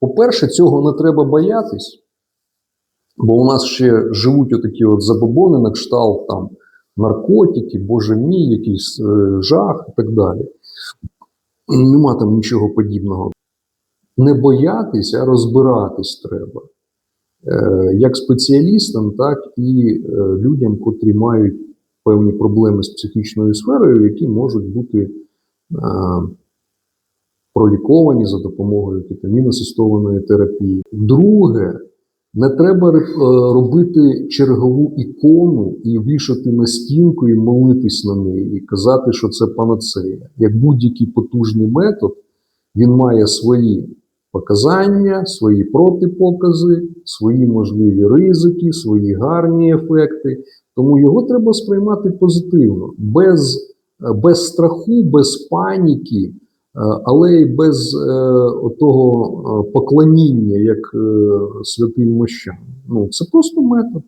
По-перше, цього не треба боятись, бо у нас ще живуть отакі от забобони на кшталт там наркотики, боже мій, якийсь е, жах і так далі. Нема там нічого подібного. Не боятись, а розбиратись треба. Е, як спеціалістам, так і е, людям, котрі мають певні проблеми з психічною сферою, які можуть бути е, проліковані за допомогою кетаміносистованої терапії. Друге, не треба е, робити чергову ікону і вішати на стінку і молитись на неї, і казати, що це панацея. Як будь-який потужний метод, він має свої показання, свої протипокази, свої можливі ризики, свої гарні ефекти. Тому його треба сприймати позитивно, без, е, без страху, без паніки, але й без е, того е, поклоніння, як е, святим мощам. Ну, це просто метод.